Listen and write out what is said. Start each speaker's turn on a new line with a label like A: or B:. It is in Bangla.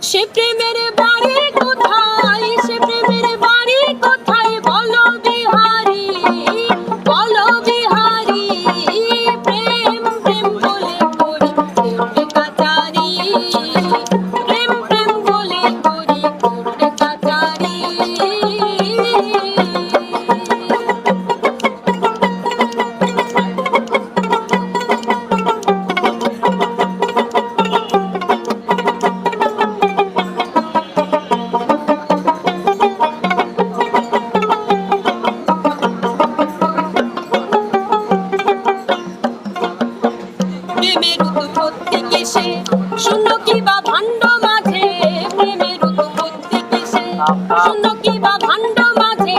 A: Şifre merhaba. প্রেমের উৎপত্তি কিসে শূন্য কি বা ভাণ্ড মাঝে প্রেমের উৎপত্তি কিসে শূন্য কি বা ভাণ্ড মাঝে